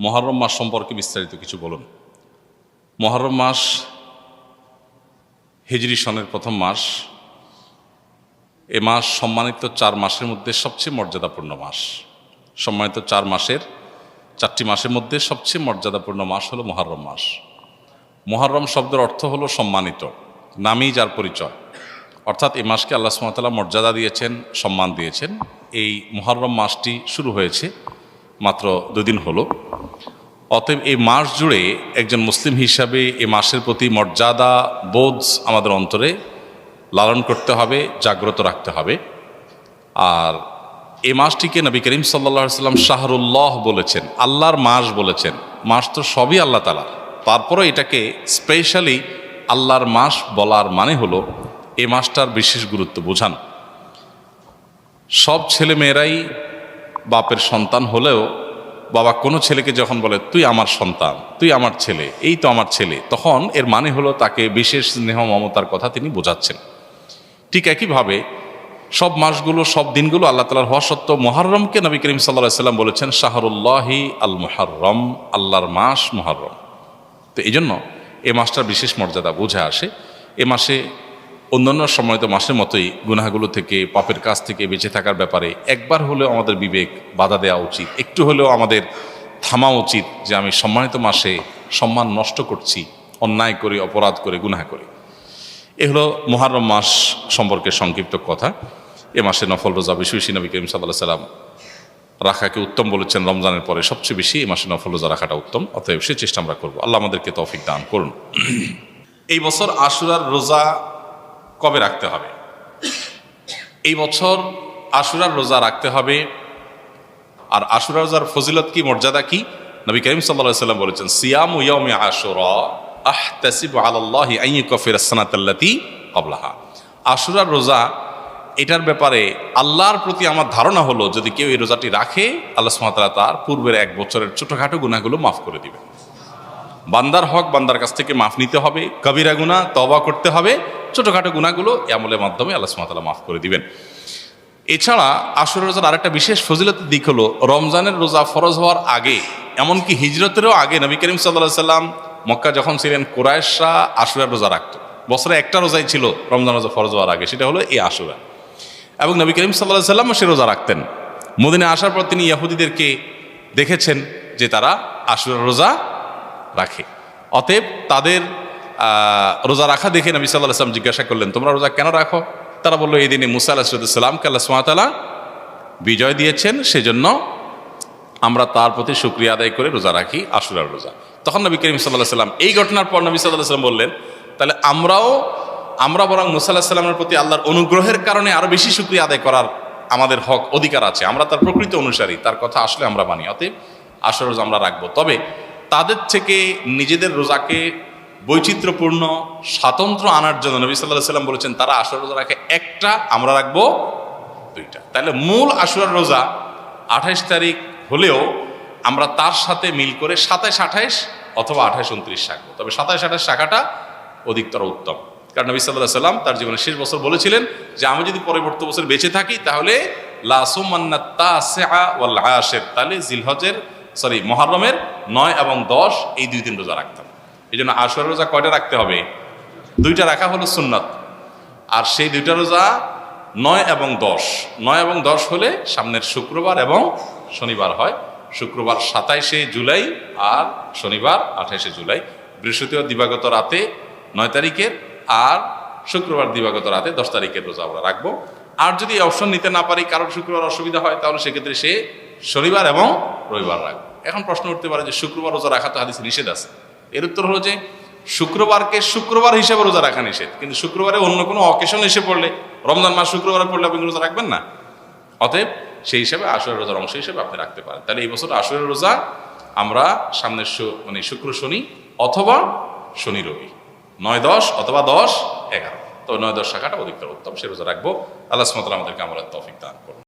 মহরম মাস সম্পর্কে বিস্তারিত কিছু বলুন। মহরম মাস হিজরি সনের প্রথম মাস। এ মাস সম্মানিত চার মাসের মধ্যে সবচেয়ে মর্যাদাপূর্ণ মাস। সম্মানিত চার মাসের চারটি মাসের মধ্যে সবচেয়ে মর্যাদাপূর্ণ মাস হলো মহরম মাস। মহরম শব্দের অর্থ হলো সম্মানিত, নামই যার পরিচয়। অর্থাৎ এই মাসকে আল্লাহ সুমতাল্লাহ মর্যাদা দিয়েছেন, সম্মান দিয়েছেন। এই মহরম মাসটি শুরু হয়েছে মাত্র দুদিন হলো। অতএব এই মাস জুড়ে একজন মুসলিম হিসাবে এই মাসের প্রতি মর্যাদা, বোধ আমাদের অন্তরে লালন করতে হবে, জাগ্রত রাখতে হবে। আর এই মাসটিকে নবী করিম সাল্লা সাল্লাম শাহরুল্লাহ বলেছেন, আল্লাহর মাস বলেছেন। মাস তো সবই আল্লাহ তালা তারপরও এটাকে স্পেশালি আল্লাহর মাস বলার মানে হলো এ মাসটার বিশেষ গুরুত্ব বোঝানো। সব ছেলে মেয়েরাই বাপের সন্তান হলেও বাবা কোনো ছেলেকে যখন বলে, তুই আমার সন্তান, তুই আমার ছেলে, এই তো আমার ছেলে, তখন এর মানে হলো তাকে বিশেষ স্নেহ মমতার কথা তিনি বোঝাচ্ছেন। ঠিক একইভাবে সব মাসগুলো, সব দিনগুলো আল্লাহ তালার হওয়া সত্ত্বেও মহরমকে নবী করিম সাল্লাহ সাল্লাম বলেছেন, শাহরুল্লাহি আল মুহাররম আল্লাহর মাস মহরম তো এই জন্য এ মাসটার বিশেষ মর্যাদা বুঝে আসে। এ মাসে অন্যান্য সময় তো মাসের মতোই গুনাহগুলো থেকে, পাপের কাছ থেকে বেঁচে থাকার ব্যাপারে একবার হলেও আমাদের বিবেক বাধা দেওয়া উচিত। একটু হলেও আমাদের থামা উচিত যে আমি সম্মানিত মাসে সম্মান নষ্ট করছি, অন্যায় করে, অপরাধ করে, গুনাহ করে। এ হলো মহারম মাস সম্পর্কে সংক্ষিপ্ত কথা। এ মাসে নফল রোজা বেশি বেশি নবী করিম সাল্লাহ সাল্লাম রাখাকে উত্তম বলেছেন। রমজানের পরে সবচেয়ে বেশি এই মাসে নফল রোজা রাখাটা উত্তম, অতএব সে চেষ্টা আমরা করব। আল্লাহ আমাদেরকে তৌফিক দান করুন। এই বছর আশুরার রোজা কবে রাখতে হবে? এই বছর আশুরার রোজা রাখতে হবে। আর আশুরার রোজার ফজিলত কি, মর্যাদা কি? নবী করিম সাল্লাহ সাল্লাম বলেছেন, সিয়াম ইয়ামে আশুরা আহ তাসিব আল্লাহ আইয়ু কফির সানাতাল্লাতি কবলাহা আশুরার রোজা, এটার ব্যাপারে আল্লাহর প্রতি আমার ধারণা হলো, যদি কেউ এই রোজাটি রাখে, আল্লাহ সুমাতারা তার পূর্বের এক বছরের ছোটোখাটো গুণাগুলো মাফ করে দিবে বান্দার হক বান্দার কাছ থেকে মাফ নিতে হবে, কবিরা গুণা তবা করতে হবে ছোটোখাটো গুণাগুলো আমলের মাধ্যমে আল্লাহ সুমাতালা মাফ করে দিবেন। এছাড়া আসর রোজার আরেকটা বিশেষ ফজিলতের দিক হলো, রমজানের রোজা ফরজ হওয়ার আগে, এমনকি হিজরতেরও আগে নবী করিম সাল্লাহ সাল্লাম মক্কা যখন ছিলেন কোরআশা আশুরার রোজা রাখত। বছরে একটা রোজাই ছিল রমজান রোজা ফরজ হওয়ার আগে, সেটা হলো এই আশুরা এবং নবী করিম সাল্লাহ সাল্লাম সে রোজা রাখতেন। মদিনে আসার পর তিনি ইয়াহুদিদেরকে দেখেছেন যে তারা আশুরার রোজা রাখে। অতএব তাদের রোজা রাখা দেখে নবী সাল্লাহ আসলাম জিজ্ঞাসা করলেন, তোমরা রোজা কেন রাখো? তারা বলল, এই দিনে মুসা আলাহিসামকে আল্লাহ সুমাতালা বিজয় দিয়েছেন, সেজন্য আমরা তার প্রতি সুক্রিয়া আদায় করে রোজা রাখি আশুরার রোজা। তখন নবী করিম সাল্লাহ সাল্লাম এই ঘটনার পর নবী সাল্লাহ সাল্লাম বললেন, তাহলে আমরাও, আমরা বরং মুসা আল্লাহ সাল্লামের প্রতি আল্লাহর অনুগ্রহের কারণে আরও বেশি সুক্রিয়া আদায় করার আমাদের হক, অধিকার আছে। আমরা তার প্রকৃত অনুসারী, তার কথা আসলে আমরা মানি, অতএব আশুর রোজা আমরা রাখব। তবে তাদের থেকে নিজেদের রোজাকে বৈচিত্র্যপূর্ণ স্বাতন্ত্র আনার জন্য নবী সাল্লাহ সাল্লাম বলেছেন, তারা আশুর রোজা রাখে, একটা, আমরা রাখব দুইটা। তাহলে মূল আশুরার রোজা আঠাইশ তারিখ হলেও আমরা তার সাথে মিল করে সাতাইশ আঠাইশ অথবা আঠাইশ উনত্রিশ শাখা তবে সাতাইশ আঠাইশ শাখাটা অধিকতর উত্তম। কারণ নবী সাল্লাহ সাল্লাম তার জীবনের শেষ বছর বলেছিলেন যে, আমি যদি পরবর্তী বছর বেঁচে থাকি, তাহলে তাহলে জিলহজের সরি, মহারমের নয় এবং দশ এই দুই দিন রোজা রাখতাম। এই জন্য আশুরার রোজা কয়টা রাখতে হবে? দুইটা রাখা হলো সুন্নত। আর সেই দুইটা রোজা নয় এবং দশ। নয় এবং দশ হলে সামনের শুক্রবার এবং শনিবার হয়। শুক্রবার সাতাইশে জুলাই আর শনিবার আঠাইশে জুলাই। বৃহস্পতিবার দিবাগত রাতে নয় তারিখের আর শুক্রবার দিবাগত রাতে দশ তারিখের রোজা আমরা রাখব। আর যদি অপশন নিতে না পারি, কারোর শুক্রবার অসুবিধা হয়, তাহলে সেক্ষেত্রে সে শনিবার এবং রবিবার রাখবে। এখন প্রশ্ন উঠতে পারে যে শুক্রবার রোজা রাখা তো হাদিসে নিষেধ আছে। এর উত্তর হলো যে শুক্রবারকে শুক্রবার হিসেবে রোজা রাখা নিষেধ। কিন্তু শুক্রবারে অন্য কোনো অকেশন এসে পড়লে, রমজান মাস শুক্রবারে পড়লে আপনি রোজা রাখবেন না? অতএব সেই হিসাবে আসরের রোজার অংশ হিসেবে আপনি রাখতে পারেন। তাহলে এই বছর আসরের রোজা আমরা সামনের মানে শুক্র শনি অথবা শনি রবি। নয় দশ অথবা দশ এগারো। তো নয় দশ শাখাটা অধিকতর উত্তম, সে রোজা রাখব। আল্লাহ সুমতাল আমাদেরকে আমলের তফিক দান করুন।